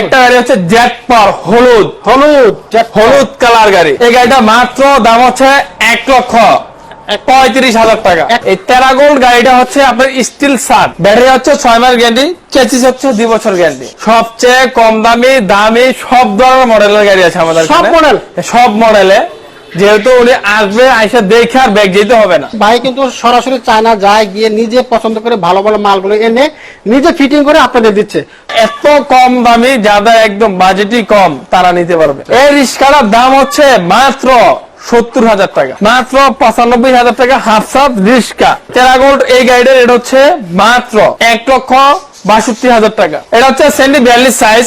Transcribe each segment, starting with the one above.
একটা গাড়ি হচ্ছে জ্যাকপার হলুদ। হলুদ হলুদ কালার গাড়ি। এই গাড়িটা মাত্র দাম হচ্ছে এক লক্ষ পঁয়ত্রিশ হাজার টাকা। এই টেরাগোল্ড গাড়িটা হচ্ছে আপনার স্টিল সার ব্যাটারি হচ্ছে ছয় মাস গ্যারান্টি চেচিস হচ্ছে দুই বছর গ্যারান্টি সবচেয়ে কম দামি দামি সব ধরনের মডেলের গাড়ি আছে আমাদের সব মডেল? সব মডেলে যেহেতু উনি আসবে আইসা দেখে আর ব্যাগ যেতে হবে না। ভাই কিন্তু সরাসরি চায়না যায় গিয়ে নিজে পছন্দ করে ভালো ভালো মালগুলো এনে নিজে ফিটিং করে আপনাদের দিচ্ছে। এত কম দামি যাদের একদম বাজেটই কম তারা নিতে পারবে। এই রিক্সাটার দাম হচ্ছে মাত্র সত্তর হাজার টাকা। মাত্র পঁচানব্বই হাজার টাকা হাফ সাত রিক্সা। টেরাগোল্ড এই গাড়িটার এটা হচ্ছে মাত্র এক লক্ষ বাষট্টি হাজার টাকা। এটা হচ্ছে সেন্টি বিয়াল্লিশ সাইজ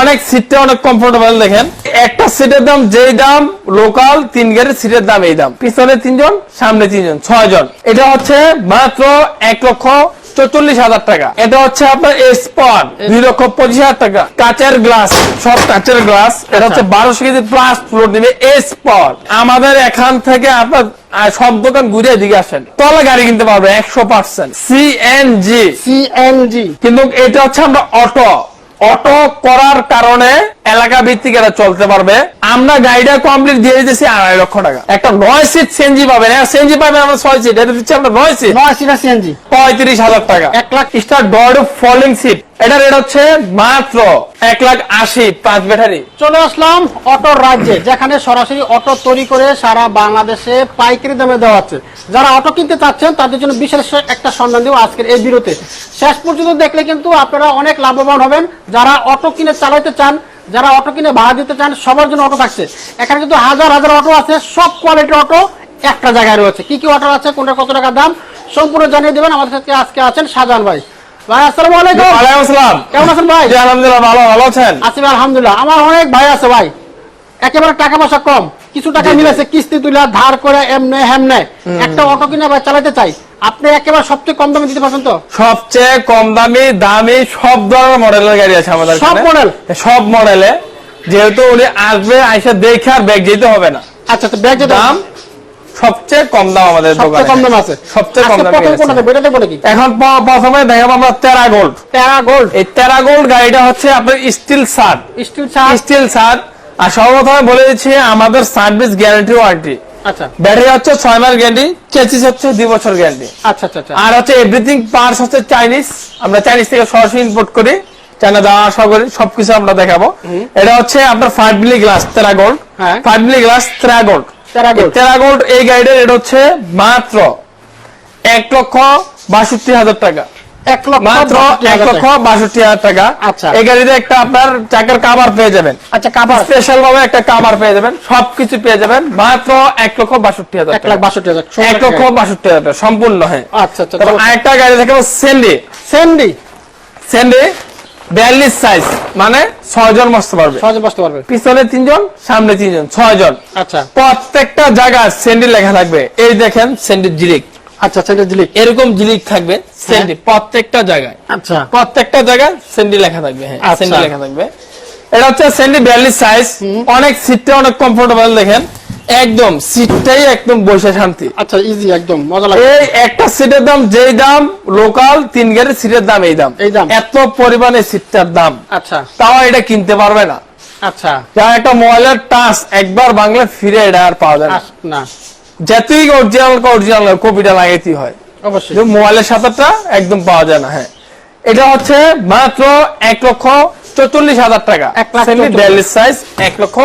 অনেক সিটটা অনেক কমফোর্টেবল দেখেন। একটা সিটের দাম যেই দাম লোকাল তিন গাড়ির সিটের দাম এই দাম। পিছনে তিনজন, সামনে তিনজন ছয় জন এটা হচ্ছে মাত্র এক লক্ষ চল্লিশ হাজার টাকা। এটা হচ্ছে আপনার স্পট দুই লক্ষ পঁচিশ হাজার টাকা। কাচের গ্লাস সব কাচের গ্লাস। এটা হচ্ছে বারোশো কেজি প্লাস ফ্লোর দিবে স্পট আমাদের এখান থেকে আপনার সব দোকান ঘুরে এদিকে আসেন। তলে গাড়ি কিনতে পারবে একশো পার্সেন্ট। সিএনজি সিএনজি কিন্তু এটা হচ্ছে আমরা অটো। অটো করার কারণে এলাকা ভিত্তিক এটা চলতে পারবে। আমরা গাড়িটা কমপ্লিট দিয়ে দিতেছি আড়াই লক্ষ টাকা। একটা নয় সিট সিএনজি পাবেন। হ্যাঁ সিএনজি পাবেন আমরা ছয় সিট এটা দিচ্ছি আমরা নয় সিট নয় সিটা সিএনজি পঁয়ত্রিশ হাজার টাকা। এক lakh star door folding seat এটা রেট হচ্ছে মাত্র এক লাখ আশি পাঁচ ব্যাটারি। চলে আসলাম অটোর রাজ্যে যেখানে সরাসরি অটো তৈরি করে সারা বাংলাদেশে পাইকারি দামে দেওয়া হচ্ছে। যারা অটো কিনতে চাচ্ছেন তাদের জন্য বিশেষ একটা সন্ধান দেবো আজকের এই বিরতে শেষ পর্যন্ত দেখলে কিন্তু আপনারা অনেক লাভবান হবেন। যারা অটো কিনে চালাইতে চান যারা অটো কিনে ভাড়া দিতে চান সবার জন্য অটো থাকছে। এখানে কিন্তু হাজার হাজার অটো আছে সব কোয়ালিটির অটো একটা জায়গায় রয়েছে। কি কি অটো আছে কোনটা কত টাকার দাম সম্পূর্ণ জানিয়ে দেবেন। আমাদের সাথে আজকে আছেন শাহজাহান ভাই। ভাই আসসালামু আলাইকুম। ওয়ালাইকুম আসসালাম। কেমন আছেন ভাই? আলহামদুলিল্লাহ ভালো। ভালো আছেন? আছি আলহামদুলিল্লাহ। আমার অনেক ভাই আছে ভাই। একেবারে টাকা পয়সা কম। কিছু টাকা। মিলেছে কিস্তি তুলে ধার করে এমনে হেমনে। একটা অটো কিনে ভাই চালাতে চাই। আপনি একেবারে সবচেয়ে কম দামে দিতে পারছেন তো? সবচেয়ে কম দামি দামি সব ধরনের মডেলের গাড়ি আছে আমাদের সব model? সব মডেলে যেহেতু উনি আসবে আইসা দেখে আর ব্যাগ যেতে হবে না। আচ্ছা তো ব্যাগ দাম সবচেয়ে কম দাম আমাদের সবচেয়ে দোকানে কম দাম আছে। সবচেয়ে কম দামে এখন প্রথমে দেখাবো আমরা তেরা গোল্ড প্যারা গোল্ড এই তেরা গোল্ড গাড়িটা হচ্ছে আপনার steel sir steel charge steel sir আর সর্বপ্রথমে বলে দিচ্ছি আমাদের সার্ভিস গ্যারান্টি ওয়ারেন্টি আচ্ছা। ব্যাটারি হচ্ছে ছয় মাস গ্যারান্টি চেচিস হচ্ছে দুই বছর গ্যারান্টি আচ্ছা আচ্ছা আচ্ছা। আর হচ্ছে এভরিথিং পার্টস হচ্ছে চাইনিজ আমরা চাইনিজ থেকে সরাসরি ইম্পোর্ট করি। চায়না করি সবকিছু আমরা দেখাবো। এটা হচ্ছে আপনার ফাইভ মিলি গ্লাস তেরা গোল্ড হ্যাঁ। ফাইভ মিলি গ্লাস তেরা গোল্ড তেরা গোল্ড এই গাড়িটার রেট হচ্ছে মাত্র এক লক্ষ বাষট্টি হাজার টাকা। এক লক্ষ মাত্র বাষট্টি এক হাজার লক্ষ টাকা। বাষট্টি হাজার টাকা। আচ্ছা। এই গাড়িতে একটা আপনার চাকার কাভার পেয়ে যাবেন। আচ্ছা কাবার স্পেশাল ভাবে একটা কাভার পেয়ে যাবেন। সবকিছু পেয়ে যাবেন। মাত্র এক লক্ষ বাষট্টি হাজার এক লাখ বাষট্টি হাজার এক লক্ষ বাষট্টি হাজার সম্পূর্ণ হ্যাঁ। আচ্ছা আচ্ছা আরেকটা গাড়ি দেখাবো সেন্ডি সেন্ডি সেন্ডি বিয়াল্লিশ সাইজ মানে ছয় জন বসতে পারবে। সহজে বসতে পারবে। পিছনে তিনজন সামনে তিনজন ছয় জন। আচ্ছা। প্রত্যেকটা জায়গায় সেন্ডি লেখা থাকবে। এই দেখেন সেন্ডি জিলিক আচ্ছা সেন্ডি দিলি এরকম জিলিক থাকবে সেন্ডি প্রত্যেকটা জায়গায়। আচ্ছা। প্রত্যেকটা জায়গায় লেখা থাকবে হ্যাঁ আচ্ছা। লেখা থাকবে। এটা হচ্ছে বিয়াল্লিশ সাইজ অনেক সিটটা অনেক কমফোর্টেবল দেখেন। একদম সিটটাই একদম বসে শান্তি। আচ্ছা ইজি একদম মজা লাগে এই একটা সিটের দাম যেই দাম লোকাল তিন গাড়ির সিটের দাম এই দাম। এই দাম। এত পরিমাণে সিটটার দাম। আচ্ছা। তাও এটা কিনতে পারবে না। আচ্ছা। যা একটা মোবাইলের টাচ একবার বাংলা ফিরে এটা আর পাওয়া যায় না। যতই অরিজিনাল অরিজিনাল কপিটা লাগাইতে হয়। অবশ্যই। মোবাইলের একদম পাওয়া যায় না হ্যাঁ। এটা হচ্ছে মাত্র এক লক্ষ হাজার টাকা। এক লাখ বিয়াল্লিশ সাইজ এক লক্ষ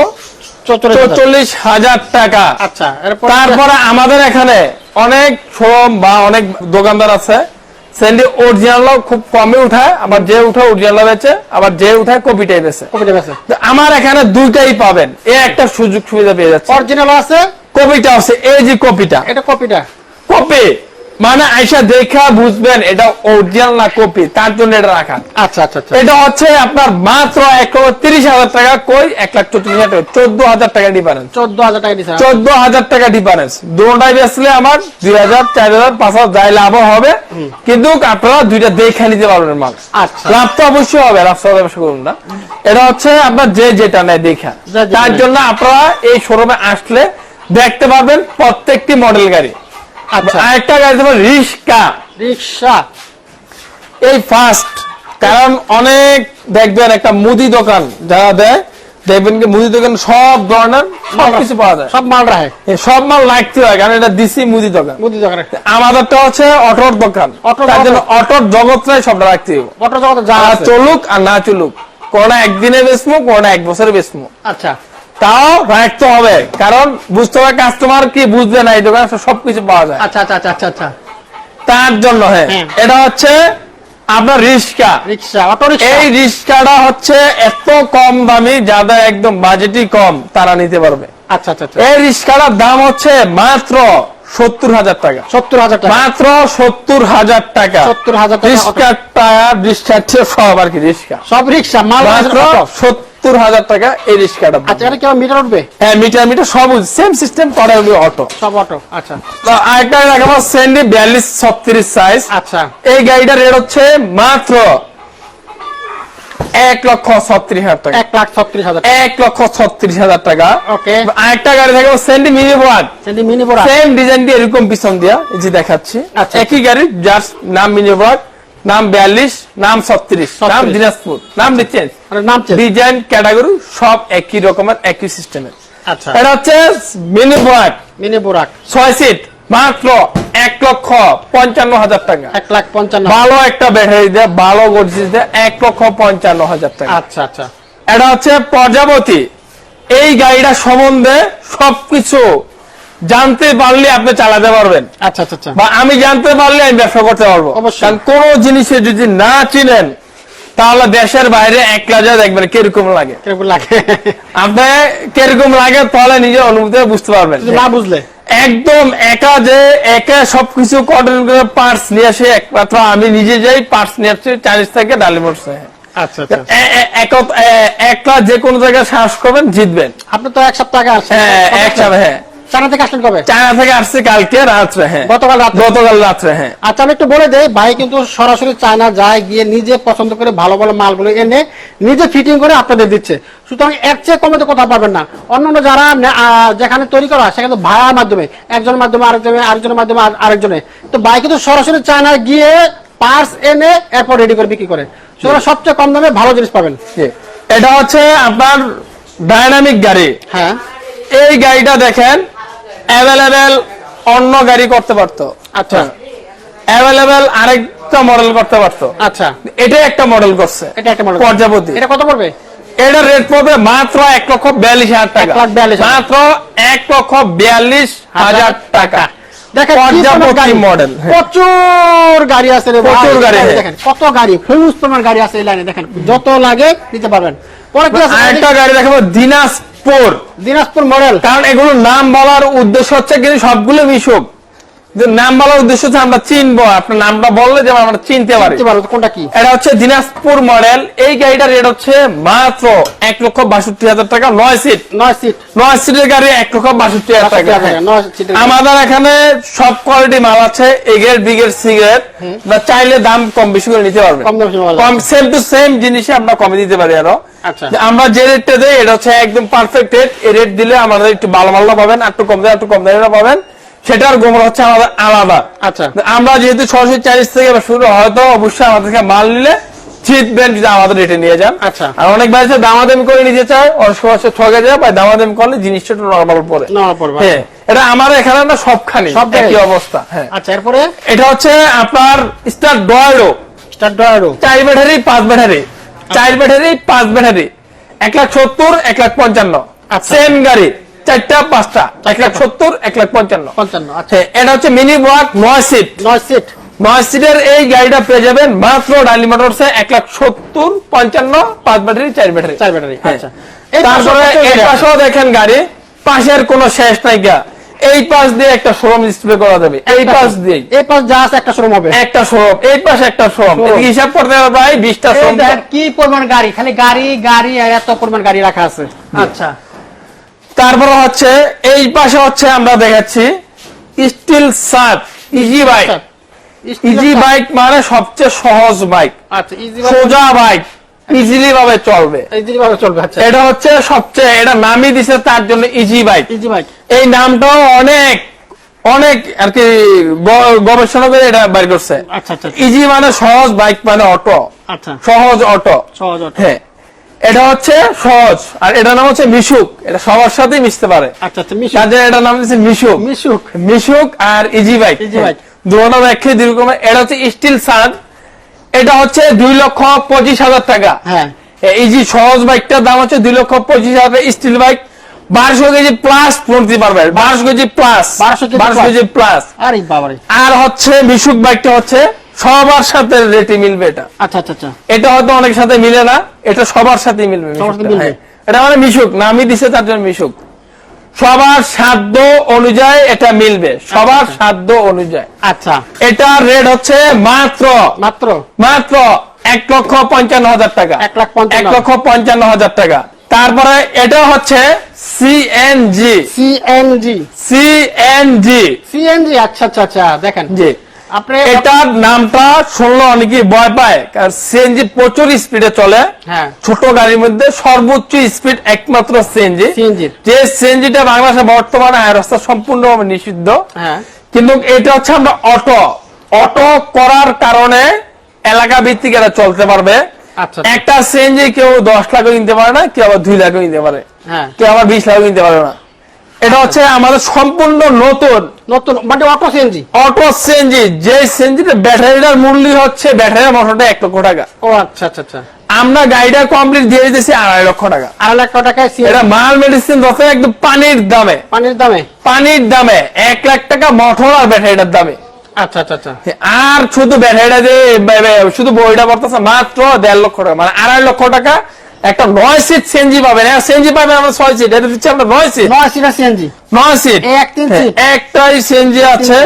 চৌচল্লিশ হাজার। টাকা। আচ্ছা তারপরে আমাদের এখানে অনেক শোরুম বা অনেক দোকানদার আছে। স্যান্ডি অরিজিনাল খুব কমে উঠায় আবার যে উঠায় অরিজিনাল বেচে আবার যে উঠায় কপিটাই বেচে। আছে আমার এখানে দুইটাই পাবেন। এ একটা সুযোগ সুবিধা পেয়ে যাচ্ছে। অরিজিনাল আছে কপিটা আছে এই যে কপিটা। এটা কপিটা। কপি? মানে আইসা দেখা বুঝবেন এটা অরিজিনাল না কপি? তার জন্য এটা রাখা। আচ্ছা আচ্ছা আচ্ছা। এটা হচ্ছে আপনার মাত্র এক লক্ষ তিরিশ হাজার টাকা কই? এক লাখ চল্লিশ হাজার টাকা। চোদ্দ হাজার টাকা ডিফারেন্স চোদ্দ হাজার টাকা চোদ্দ হাজার টাকা ডিফারেন্স দুটাই বেচলে আমার দুই হাজার চার হাজার পাঁচ হাজার যাই লাভ হবে। কিন্তু আপনারা দুইটা দেখে নিতে পারবেন মাল। আচ্ছা। লাভ তো অবশ্যই হবে লাভ তো ব্যবসা করুন না। এটা হচ্ছে আপনার যে যেটা নেয় দেখা। তার জন্য আপনারা এই শোরুমে আসলে দেখতে পারবেন প্রত্যেকটি মডেল গাড়ি। আচ্ছা। আরেকটা গাড়ি দেবো রিক্সা। রিক্সা। এই ফার্স্ট কারণ অনেক দেখবেন একটা মুদি দোকান যারা দেয় দেখবেন কি মুদি দোকান সব ধরনের সব কিছু পাওয়া যায়। সব মাল রাখে। সব মাল রাখতে হয় কারণ এটা দিছি মুদি দোকান। মুদি দোকানে আমাদেরটা হচ্ছে অটোর দোকান। অটোর তার জন্য। অটোর জগৎটাই সবটা রাখতে হবে। অটো জগতে যা চলুক আর না চলুক কোনটা একদিনে বেসমু কোনটা এক বছরে বেসমু আচ্ছা। তাও রাখতে হবে। কারণ বুঝতে হবে কাস্টমার কি বুঝবে না এই দোকানে সবকিছু পাওয়া যায়। আচ্ছা আচ্ছা আচ্ছা আচ্ছা আচ্ছা। তার জন্য হ্যাঁ। এটা হচ্ছে আপনার রিক্সা। Rickshaw auto rickshaw. এই রিক্সাটা হচ্ছে এত কম দামি যাদের একদম বাজেটই কম তারা নিতে পারবে। আচ্ছা আচ্ছা আচ্ছা। এই রিক্সাটার দাম হচ্ছে মাত্র সত্তর হাজার টাকা। সত্তর হাজার টাকা। মাত্র সত্তর হাজার টাকা। 70,000 টাকা রিক্সা টায়ার রিক্সার সব আর কি রিক্সা। সব রিক্সা মাত্র। সত্তর হাজার টাকা এই রিক্সাটা আচ্ছা এটা কেমন মিটার উঠবে? হ্যাঁ মিটার মিটার সব সেম সিস্টেম করে হলো অটো সব অটো আচ্ছা। আরেকটা দেখাবো সেন্ডি বিয়াল্লিশ ছত্রিশ সাইজ আচ্ছা। এই গাড়িটার রেট হচ্ছে মাত্র এক লক্ষ ছত্রিশ হাজার টাকা। এক লাখ ছত্রিশ হাজার এক লক্ষ ছত্রিশ হাজার টাকা। ওকে। আরেকটা গাড়ি সেন্ডি মিনি মিনি সেম ডিজাইন দিয়ে এরকম পিছন দিয়া এই যে দেখাচ্ছি। আচ্ছা। একই গাড়ি জাস্ট নাম মিনি ওয়ান নাম বিয়াল্লিশ নাম ছত্রিশ নাম দিনাজপুর নাম ডিচেঞ্জ মানে নাম ডিজাইন ক্যাটাগরি সব একই রকমের একই সিস্টেমের। আচ্ছা। এটা হচ্ছে মিনি ওয়ান মিনি বোরাক ছয় সিট মাত্র এক লক্ষ পঞ্চান্ন হাজার টাকা। এক লাখ পঞ্চান্ন। ভালো একটা ব্যাটারি দেয় ভালো গড়ছিস দেয় এক লক্ষ পঞ্চান্ন হাজার টাকা। আচ্ছা আচ্ছা। এটা হচ্ছে প্রজাপতি। এই গাড়িটা সম্বন্ধে সবকিছু জানতে পারলে আপনি চালাতে পারবেন। আচ্ছা আচ্ছা আচ্ছা। বা আমি জানতে পারলে আমি ব্যবসা করতে পারব। কারণ কোন জিনিসে যদি না চিনেন তাহলে দেশের বাইরে একলা যা দেখবেন কীরকম লাগে। কীরকম লাগে। আপনি কীরকম লাগে তাহলে নিজের অনুভূতি বুঝতে পারবেন। না বুঝলে। একদম একা যে একা সবকিছু কটন করে পার্টস নিয়ে আসে একমাত্র আমি নিজে যাই পার্টস নিয়ে আসছি চাইনিজ থেকে ডালিমোর আচ্ছা আচ্ছা। একলা যে কোনো জায়গায় সাহস করবেন জিতবেন। আপনি তো এক সপ্তাহ হ্যাঁ একসাথে হ্যাঁ। চায়না থেকে আসলেন কবে? চায়না থেকে আসছে কালকে রাত্রে হ্যাঁ। গতকাল রাত্রে? গতকাল রাত্রে হ্যাঁ। আচ্ছা আমি একটু বলে দেই ভাই কিন্তু সরাসরি চায়না যায় গিয়ে নিজে পছন্দ করে ভালো ভালো মালগুলো এনে নিজে ফিটিং করে আপনাদের দিচ্ছে। সুতরাং এর চেয়ে কমে তো কোথাও পাবেন না। অন্যান্য যারা যেখানে তৈরি করা সেখানে ভাড়ার মাধ্যমে একজনের মাধ্যমে আরেকজনের আরেকজনের মাধ্যমে আর- আরেকজনে। তো ভাই কিন্তু সরাসরি চায়না গিয়ে পার্টস এনে এরপর রেডি করে বিক্রি করে। সুতরাং সবচেয়ে কম দামে ভালো জিনিস পাবেন। এটা হচ্ছে আপনার ডাইনামিক গাড়ি। হ্যাঁ। এই গাড়িটা দেখেন অ্যাভেলেবেল অন্য গাড়ি করতে পারতো। আচ্ছা। অ্যাভেলেবেল আরেকটা মডেল করতে পারতো। আচ্ছা। এটা একটা মডেল করছে। এটা একটা মডেল প্রজাপতি এটা কত পড়বে? এটা রেট পড়বে মাত্র এক লক্ষ বিয়াল্লিশ হাজার টাকা। মাত্র এক লক্ষ বিয়াল্লিশ হাজার টাকা। মডেল প্রচুর গাড়ি আছে রে প্রচুর গাড়ি, হ্যাঁ। দেখেন কত গাড়ি হিউজ পরিমাণ গাড়ি আছে এই লাইনে দেখেন যত লাগে নিতে পারবেন। আরেকটা গাড়ি দেখাবো দিনাজপুর। দিনাজপুর মডেল। কারণ এগুলোর নাম বলার উদ্দেশ্য হচ্ছে কিন্তু সবগুলো মিশুক। কিন্তু নাম বলার উদ্দেশ্য হচ্ছে আমরা চিনবো আপনার নামটা বললে যেমন আমরা চিনতে পারি। কোনটা কি? এটা হচ্ছে দিনাজপুর মডেল। এই গাড়িটার রেট হচ্ছে মাত্র এক লক্ষ বাষট্টি হাজার টাকা নয় সিট। নয় সিট। নয় সিটের গাড়ি এক লক্ষ বাষট্টি হাজার টাকা। আমাদের এখানে সব কোয়ালিটি মাল আছে A grade B grade C grade বা চাইলে দাম কম বেশি করে নিতে পারবেন। কম সেম টু সেম জিনিসে আমরা কমে দিতে পারি আরও। আচ্ছা। যে আমরা যে রেটটা দেই এটা হচ্ছে একদম পারফেক্ট রেট এই রেট দিলে আমাদের একটু ভালো মাল্লা পাবেন আর একটু কম দামে একটু কম দামে পাবেন। সেটার গোমর হচ্ছে আমাদের আলাদা। আচ্ছা। আমরা যেহেতু সরাসরি চাইনিজ থেকে শুরু হয়তো অবশ্যই আমাদের থেকে মাল নিলে জিতবেন যদি আমাদের রেটে নিয়ে যান। আচ্ছা। আর অনেক ভাই দামাদামি করে নিতে চায় অনেক সময় হচ্ছে ঠকে যায় বা দামাদামি করলে জিনিসটা একটু নর্মাল পড়ে হ্যাঁ এটা আমার এখানে না সবখানে সব একই অবস্থা হ্যাঁ। আচ্ছা এরপরে? এটা হচ্ছে আপনার স্টার স্টার ডয়ারো চার ব্যাটারি পাঁচ ব্যাটারি। চার ব্যাটারি পাঁচ ব্যাটারি। এক লাখ সত্তর এক লাখ পঞ্চান্ন। আচ্ছা। সেম গাড়ি। চারটা পাঁচটা এক লাখ সত্তর এক লাখ পঞ্চান্ন। পঞ্চান্ন আচ্ছা। এটা হচ্ছে মিনি ওয়াক নয় সিট। নয় সিট। নয় সিটের এই গাড়িটা পেয়ে যাবেন মাত্র ডালি মোটরসে এক লাখ সত্তর পঞ্চান্ন পাঁচ ব্যাটারি চার ব্যাটারি। চার ব্যাটারি। আচ্ছা। তারপরে এই পাশেও দেখেন গাড়ি পাশের কোনো শেষ নাই গা। এই পাশ দিয়ে একটা শোরুম ডিসপ্লে করা যাবে। এই পাশ দিয়ে এই পাশ যা আছে একটা শোরুম হবে। একটা শোরুম এই পাশে একটা শোরুম। হিসাব করতে হবে প্রায় বিশটা শোরুম কি পরিমাণ গাড়ি খালি গাড়ি গাড়ি আর এত পরিমাণ গাড়ি রাখা আছে। আচ্ছা। তারপরে হচ্ছে এই পাশে হচ্ছে আমরা দেখাচ্ছি স্টিল সাত ইজি বাইক ইজি বাইক মানে সবচেয়ে সহজ বাইক আচ্ছা ইজি সোজা বাইক ইজিলি ভাবে চলবে। ইজি ভাবে চলবে আচ্ছা। এটা হচ্ছে সবচেয়ে এটা নামই দিছে তার জন্য ইজি বাইক ইজি বাইক এই নামটাও অনেক অনেক আর কি গবেষণা করে এটা বের করছে। আচ্ছা আচ্ছা ইজি মানে সহজ বাইক মানে অটো আচ্ছা। সহজ অটো সহজ অটো হ্যাঁ। এটা হচ্ছে সহজ আর এটার নাম হচ্ছে মিশুক। এটা সবার সাথেই মিশতে পারে। আচ্ছা আচ্ছা এটার নাম হচ্ছে মিশুক। মিশুক। মিশুক আর ইজি বাইক। দুটো ব্যাখ্যা দীর্ঘ এটা হচ্ছে স্টিল সান এটা হচ্ছে দুই লক্ষ পঁচিশ হাজার টাকা। হ্যাঁ। ইজি সহজ বাইকটার দাম হচ্ছে দুই লক্ষ পঁচিশ হাজার স্টিল বাইক বারোশো কেজি প্লাস পড়তে পারবে। বারোশো কেজি প্লাস 1200 বারোশো কেজি প্লাস আর হচ্ছে মিশুক বাইকটা হচ্ছে সবার সাথে রেটে মিলবে এটা। আচ্ছা আচ্ছা আচ্ছা। এটা হয়তো অনেক সাথে মিলে না এটা সবার সাথে মিলবে। হ্যাঁ। এটা মানে মিশুক নামই দিছে তার জন্য মিশুক। সবার সাধ্য অনুযায়ী এটা মিলবে সবার আচ্ছা। সাধ্য অনুযায়ী। আচ্ছা। এটার রেট হচ্ছে মাত্র। মাত্র? মাত্র এক লক্ষ পঞ্চান্ন হাজার টাকা। এক লক্ষ পঞ্চান্ন হাজার টাকা। তারপরে এটা হচ্ছে সিএনজি সিএনজি সিএনজি সিএনজি আচ্ছা আচ্ছা আচ্ছা দেখেন। জি। এটার নামটা শুনলে অনেকেই ভয় পায় কারণ সিএনজি প্রচুর স্পিডে চলে। হ্যাঁ। ছোট গাড়ির মধ্যে সর্বোচ্চ স্পিড একমাত্র সিএনজি যে সিএনজিটা বাংলাদেশে বর্তমানে রাস্তা সম্পূর্ণভাবে নিষিদ্ধ। হ্যাঁ। কিন্তু এটা হচ্ছে আমরা অটো অটো করার কারণে এলাকা ভিত্তিক এটা চলতে পারবে। আচ্ছা। একটা সিএনজি কেউ দশ লাখও কিনতে পারে না কেউ আবার দুই লাখও কিনতে পারে। হ্যাঁ। কেউ আবার বিশ লাখও কিনতে পারে না। এটা হচ্ছে আমাদের সম্পূর্ণ নতুন নতুন মানে অটো সিএনজি অটো সিএনজি যে সিএনজিটা ব্যাটারিটার মূল্য হচ্ছে ব্যাটারি মোটরটা এক লক্ষ টাকা। ও আচ্ছা আচ্ছা আচ্ছা। আমরা গাড়িটা কমপ্লিট দিয়ে দিতেছি আড়াই লক্ষ টাকা। আড়াই লাখ টাকায় এটা মাল মেডিসিন যত একদম পানির দামে। পানির দামে? পানির দামে এক লাখ টাকা মোটর আর ব্যাটারিটার দামে। আচ্ছা আচ্ছা আচ্ছা। আর শুধু ব্যাটারিটা যে বে- বে- শুধু বইটা পড়তেছে মাত্র দেড় লক্ষ টাকা মানে আড়াই লক্ষ টাকা একটা নয় সিট সিএনজি পাবেন। হ্যাঁ সিএনজি পাবেন আমরা ছয় সিট এটা দিচ্ছি আমরা নয় সিট নয় সিটা সিএনজি নয় সিট। একটাই সিএনজি আছে।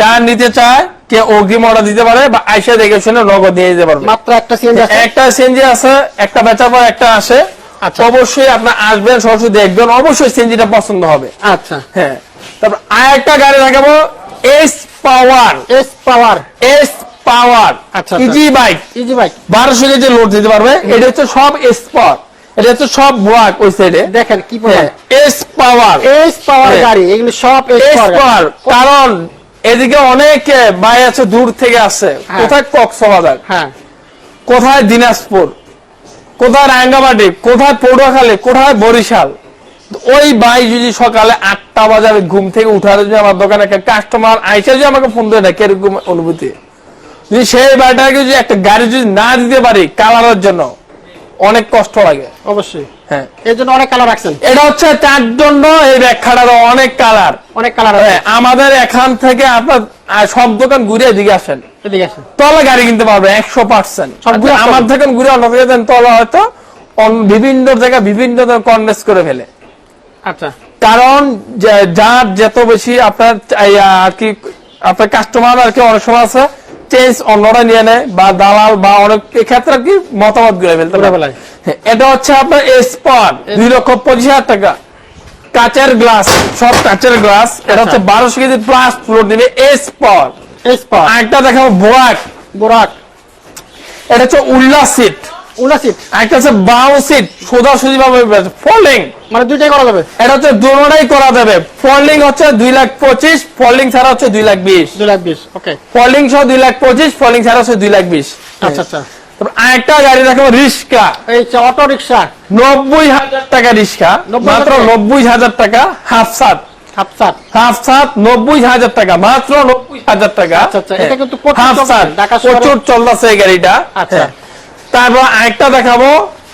যা নিতে চায় কে অগ্রিম অর্ডার দিতে পারে বা আইসা দেখে শুনে নগদ পারবে। মাত্র একটা সিএনজি আছে? একটা সিএনজি আছে একটা বেচার পর একটা আসে। আচ্ছা। অবশ্যই আপনার আসবেন সরাসরি দেখবেন। অবশ্যই সিএনজিটা পছন্দ হবে। আচ্ছা। হ্যাঁ। তারপর আর একটা গাড়ি দেখাবো। S power S power S power. আচ্ছা। ইজি বাইক ইজি বাইক বারোশো কেজি লোড দিতে পারবে এটা হচ্ছে সব স্পট এটা হচ্ছে সব ব্রাক ওই সাইডে দেখেন কি এস পাওয়ার এস পাওয়ার। গাড়ি এগুলো সব এস পাওয়ার কারণ এদিকে অনেক বাই আছে দূর থেকে আসে। হ্যাঁ। কোথায় কক্সবাজার? হ্যাঁ। কোথায় দিনাজপুর? কোথায় রাঙ্গামাটি? কোথায় পটুয়াখালী? কোথায় বরিশাল? ওই ভাই যদি সকালে আটটা বাজারে ঘুম থেকে উঠার যদি আমার দোকানে একটা কাস্টমার আইসা যদি আমাকে ফোন দেয় না কীরকম অনুভূতি? যদি সেই ভাইটাকে যদি একটা গাড়ি যদি না দিতে পারি কালারের জন্য অনেক কষ্ট লাগে। অবশ্যই। হ্যাঁ। এর জন্য অনেক কালার রাখছেন। এটা হচ্ছে তার জন্য এই ব্যাখ্যাটার অনেক কালার অনেক কালার হ্যাঁ, আমাদের এখান থেকে আপনার সব দোকান ঘুরে এদিকে আসেন। এদিকে আছে তলা গাড়ি কিনতে পারবে একশো পার্সেন্ট সব আমার হবে। থেকে ঘুরে অন্য থেকে দেন তলা হয়তো বিভিন্ন জায়গায় বিভিন্ন কনভেন্স করে ফেলে। আচ্ছা। কারণ যার যত বেশি আপনার আর কি আপনার কাস্টমার আর কি অনেক সময় আছে চেঞ্জ অন্যরা নিয়ে নেয় বা দালাল বা অনেক ক্ষেত্রে কি মতামত করে ফেলতে পারে। হ্যাঁ, এটা হচ্ছে আপনার স্পট দুই লক্ষ পঁচিশ হাজার টাকা। কাচের গ্লাস সব কাচের গ্লাস এটা হচ্ছে আচ্ছা। বারোশো কেজি প্লাস ফ্লোর দিবে স্পট। এস পাওয়ার আরেকটা দেখাবো বোরাক। বোরাক। এটা হচ্ছে উল্লাস সিট উনাসিট একটা হচ্ছে বাউ সিট সোজাসুজি ভাবে ফোল্ডিং মানে দুইটাই করা যাবে। এটা হচ্ছে দুটোটাই করা যাবে। ফোল্ডিং হচ্ছে দুই লাখ পঁচিশ ফোল্ডিং ছাড়া হচ্ছে দুই লাখ বিশ। দুই লাখ বিশ ওকে ফোল্ডিং সহ দুই লাখ পঁচিশ ফোল্ডিং ছাড়া হচ্ছে দুই লাখ বিশ। আচ্ছা আচ্ছা। তারপর আরেকটা গাড়ি দেখাবো রিক্সা। এই অটো রিক্সা নব্বই হাজার টাকা রিক্সা মাত্র নব্বই হাজার টাকা হাফ সাত হাজার টাকা মাত্র নব্বই হাজার টাকা। আচ্ছা, আচ্ছা, এটা কিন্তু হাফ সাত। প্রচুর চলতেছে এই গাড়িটা। আচ্ছা। হ্যাঁ। তারপর আরেকটা দেখাবো।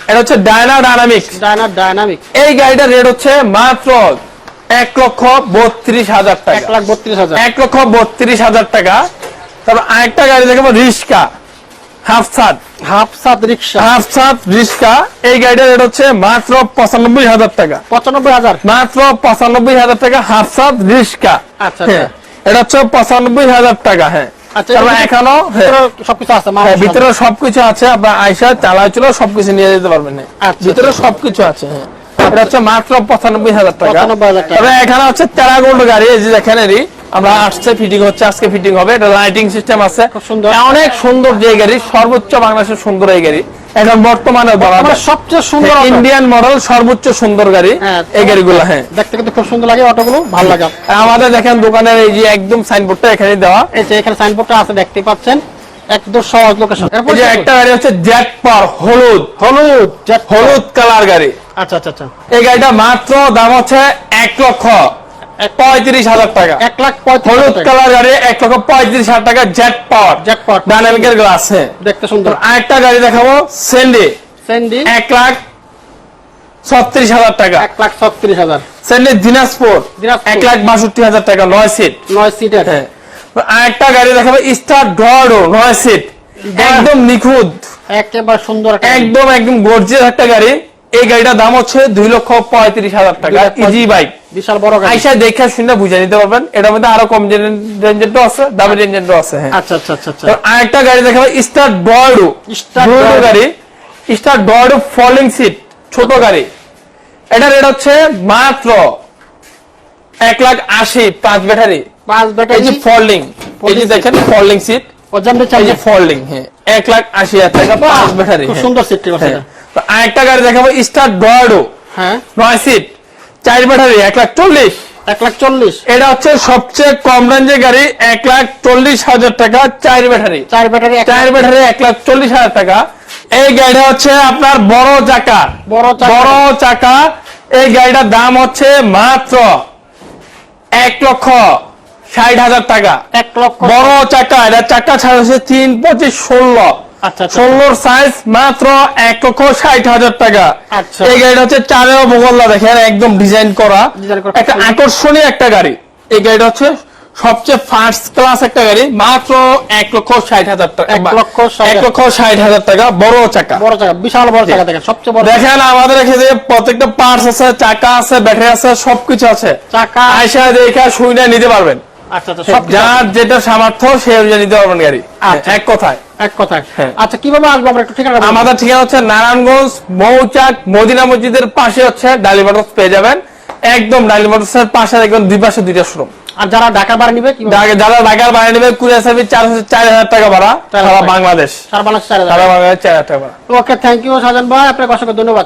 এটা হচ্ছে ডায়না ডায়নামিক্স ডায়না ডায়নামিক এই গাড়িটার রেট হচ্ছে মাত্র এক লক্ষ বত্রিশ হাজার এক টাকা লাখ বত্রিশ হাজার। এক লক্ষ বত্রিশ হাজার টাকা। তারপর আরেকটা গাড়ি দেখাবো রিক্সা হাফ সাত রিক্সা হাফ সাত রিক্সা এই গাড়িটার রেট হচ্ছে মাত্র পঁচানব্বই হাজার টাকা। পঁচানব্বই হাজার। মাত্র পঁচানব্বই হাজার টাকা হাফ সাত রিক্সা আচ্ছা, হ্যাঁ, আচ্ছা। এটা হচ্ছে পঁচানব্বই হাজার টাকা হ্যাঁ। আচ্ছা, এখনও হ্যাঁ, সবকিছু আছে হ্যাঁ। ভিতরে সবকিছু আছে আপনার চালাচুল সবকিছু নিয়ে যেতে পারবেন। আচ্ছা, ভিতরে। সবকিছু আছে হ্যাঁ এটা হচ্ছে মাত্র পঁচানব্বই হাজার টাকা তবে এখানে হচ্ছে তেরা গোল্ড গাড়ি এই যে দেখেন আমরা আসছে ফিটিং হচ্ছে আজকে ফিটিং হবে এটা লাইটিং সিস্টেম আছে সুন্দর। অনেক সুন্দর যে গাড়ি সর্বোচ্চ বাংলাদেশের সুন্দর এই গাড়ি এখন বর্তমানে সবচেয়ে সুন্দর ইন্ডিয়ান মডেল সর্বোচ্চ সুন্দর গাড়ি হ্যাঁ, এই গাড়িগুলো হ্যাঁ। দেখতে কিন্তু খুব সুন্দর লাগে অটোগুলো ভালো লাগে। আমাদের দেখেন দোকানের এই যে একদম সাইনবোর্ডটা এখানে দেওয়া। এই যে এখানে সাইনবোর্ডটা আছে দেখতে পাচ্ছেন। একদম সহজ লোকেশন এরপর একটা গাড়ি হচ্ছে পার হলুদ। হলুদ কালার গাড়ি। আচ্ছা আচ্ছা আচ্ছা। এই গাড়িটা মাত্র দাম হচ্ছে এক লক্ষ। পঁয়ত্রিশ হাজার টাকা। এক লাখ হলুদ কালার গাড়ি এক লক্ষ পঁয়ত্রিশ হাজার টাকা জেট পাওয়ার। ডাইনামিকের গ্লাস হ্যাঁ। দেখতে সুন্দর। আরেকটা গাড়ি দেখাবো স্যান্ডি এক লাখ ছত্রিশ হাজার টাকা। এক লাখ ছত্রিশ হাজার। দিনাজপুর দিনাজপুর। এক লাখ বাষট্টি হাজার টাকা নয় সিট নয় সিটের হ্যাঁ। আরেকটা গাড়ি দেখাবো স্টার ডরো নয় সিট একদম নিখুঁত। একেবারে সুন্দর একদম একদম গর্জিয়াস একটা গাড়ি। এই গাড়িটার দাম হচ্ছে দুই লক্ষ পঁয়ত্রিশ হাজার টাকা। ইজি বাইক বিশাল বড় গাড়ি। আইসা দেখে শুনে বুঝে নিতে পারবেন। এটার মধ্যে আরও কম রেঞ্জেরও আছে দামি রেঞ্জেরও আছে হ্যাঁ। আচ্ছা আচ্ছা আচ্ছা আচ্ছা। তো আরেকটা গাড়ি দেখাবো স্টার ডয়েডো ডয়েডো গাড়ি। স্টার ডয়েডো ফলিং সিট ছোট গাড়ি। এটা রেট হচ্ছে মাত্র এক লাখ আশি পাঁচ ব্যাটারি। পাঁচ এই ব্যাটারি যে ফল্ডিং এই যে দেখেন ফল্ডিং সিট ফল্ডিং হ্যাঁ। এক লাখ আশি হাজার টাকা পাঁচ ব্যাটারি খুব হ্যাঁ। সুন্দর সিটটি করছে হ্যাঁ। তো আরেকটা গাড়ি দেখাবো স্টার ডয়েডো হ্যাঁ। নয় সিট চার ব্যাটারি এক লাখ চল্লিশ। এক লাখ চল্লিশ। এটা হচ্ছে সবচেয়ে কম রেঞ্জের গাড়ি এক লাখ চল্লিশ হাজার টাকা চার ব্যাটারি। চার ব্যাটারি চার ব্যাটারি এক লাখ চল্লিশ হাজার টাকা। এই গাড়িটা হচ্ছে আপনার বড় চাকা। বড় চাকা। বড় চাকা। এই গাড়িটার দাম হচ্ছে মাত্র এক লক্ষ ষাট হাজার টাকা। এক লক্ষ। বড় চাকা এটা চাকা ছাড়া হচ্ছে তিন পঁচিশ ষোলো। ষোলোর সাইজ মাত্র এক লক্ষ ষাট হাজার টাকা। আচ্ছা। এই গাড়িটা হচ্ছে চারেও বগল্লা দেখেন একদম ডিজাইন করা। একটা আকর্ষণীয় একটা গাড়ি। এই গাড়িটা হচ্ছে সবচেয়ে ফার্স্ট ক্লাস একটা গাড়ি মাত্র এক লক্ষ ষাট হাজার টাকা। এক লক্ষ এক লক্ষ ষাট হাজার টাকা বড় চাকা। বড় চাকা বিশাল বড় চাকা দেখেন সবচেয়ে বড় দেখেন আমাদের এখানে প্রত্যেকটা পার্টস আছে চাকা আছে ব্যাটারি আছে সবকিছু আছে। চাকা। আয়সা দেখে শুনে নিতে পারবেন। আচ্ছা আচ্ছা যার যেটা সামর্থ্য সে অনুযায়ী নিতে পারবেন গাড়ি। আচ্ছা। এক কথায়। এক কথায়। হ্যাঁ। আচ্ছা কীভাবে আসব? আমরা একটু ঠিকানা আমাদের ঠিকানা হচ্ছে নারায়ণগঞ্জ মৌচাক মদিনা মসজিদের পাশে হচ্ছে ডালি মোটরস পেয়ে যাবেন। একদম ডালি মোটরস এর পাশে দেখবেন দুই পাশে দুইটা শোরুম আর যারা ঢাকা বাড়ি নিবে যারা ঢাকার বাইরে নিবে কুরিয়ার সার্ভিস চার চার হাজার টাকা ভাড়া। সারা। বাংলাদেশ। সারা বাংলাদেশ চার হাজার টাকা। ভাড়া। ওকে থ্যাংক ইউ সাজান ভাই। আপনাকে অসংখ্য ধন্যবাদ।